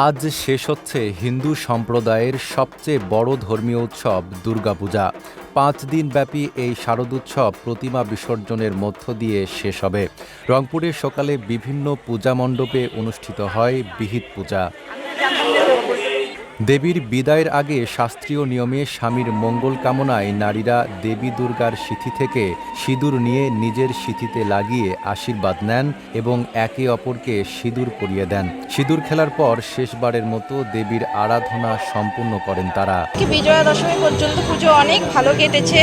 আজ শেষ হচ্ছে হিন্দু সম্প্রদায়ের সবচেয়ে বড় ধর্মীয় উৎসব দুর্গাপূজা। পাঁচ দিন ব্যাপী এই শারদোৎসব প্রতিমা বিসর্জনের মধ্য দিয়ে শেষ হবে। রংপুরে সকালে বিভিন্ন পূজা মণ্ডপে অনুষ্ঠিত হয় বিহিত পূজা। দেবীর বিদায়ের আগে শাস্ত্রীয় নিয়মে স্বামীর মঙ্গল কামনায় নারীরা দেবী দুর্গার সিথি থেকে সিঁদুর নিয়ে নিজের সিথিতে লাগিয়ে আশীর্বাদ নেন এবং একে অপরকে সিঁদুর পরিয়ে দেন। সিঁদুর খেলার পর শেষবারের মতো দেবীর আরাধনা সম্পূর্ণ করেন তারা। বিজয়া দশমী পর্যন্ত পুজো অনেক ভালো কেটেছে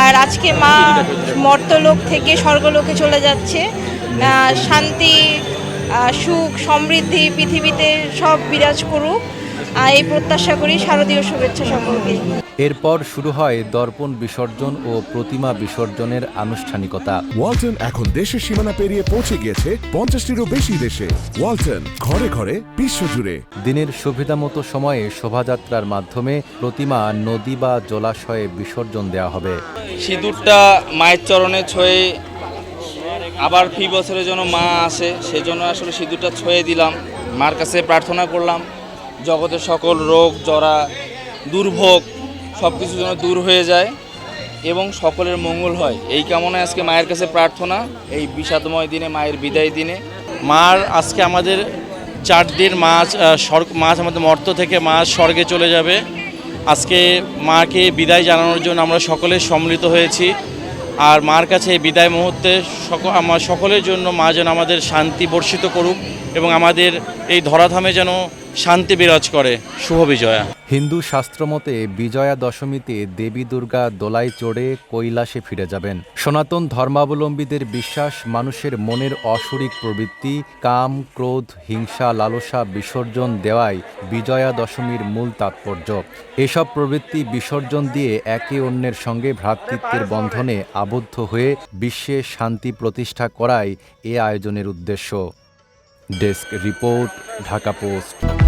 আর আজকে মা মর্তলোক থেকে স্বর্গলোকে চলে যাচ্ছে। শান্তি সুখ, সমৃদ্ধি, পৃথিবীতে সব বিরাজ করুক। এই প্রত্যাশা করি শারদীয় শুভেচ্ছা সকলকে এরপর শুরু হয় দর্পণ বিসর্জন ও প্রতিমা বিসর্জনের আনুষ্ঠানিকতা। ওয়ালটন এখন দেশের সীমানা পেরিয়ে পৌঁছে গিয়েছে পঞ্চাশটিরও বেশি দেশে। ওয়ালটন ঘরে ঘরে বিশ্বজুড়ে। দিনের সুবিধামতো সময়ে শোভাযাত্রার মাধ্যমে প্রতিমা নদী বা জলাশয়ে বিসর্জন দেওয়া হবে। সিঁদুরটা মায়ের চরণে ছয়ে আবার ফি বছরের জন্য মা আসে সেজন্য আসলে সিঁদুরটা ছয়ে দিলাম। মার কাছে প্রার্থনা করলাম। জগতের সকল রোগ, জরা, দুর্ভোগ সব কিছু যেন দূর হয়ে যায় এবং সকলের মঙ্গল হয়। এই কামনায় আজকে মায়ের কাছে প্রার্থনা, এই বিষাদময় দিনে, মায়ের বিদায় দিনে। মার আজকে আমাদের চার দিন মাছ স্বর্গ মাছ আমাদের মর্ত থেকে মাছ স্বর্গে চলে যাবে। আজকে মাকে বিদায় জানানোর জন্য আমরা সকলে সম্মিলিত হয়েছি। আর মার কাছে এই বিদায় মুহূর্তে সকল, আমার সকলের জন্য মা যেন আমাদের শান্তি বর্ষিত করুক এবং আমাদের এই ধরাধামে যেন শান্তি বিরাজ করে। শুভ বিজয়া। হিন্দু শাস্ত্রমতে বিজয়া দশমীতে দেবী দুর্গা দোলায় চড়ে কৈলাসে ফিরে যাবেন। সনাতন ধর্মাবলম্বীদের বিশ্বাস, মানুষের মনের অসুরিক প্রবৃত্তি, কাম, ক্রোধ, হিংসা, লালসা, বিসর্জন দেওয়াই বিজয়া দশমীর মূল তাৎপর্য। এসব প্রবৃত্তি বিসর্জন দিয়ে একে অন্যের সঙ্গে ভ্রাতৃত্বের বন্ধনে আবদ্ধ হয়ে বিশ্বে শান্তি প্রতিষ্ঠা করাই এ আয়োজনের উদ্দেশ্য। Desk report, Dhaka post.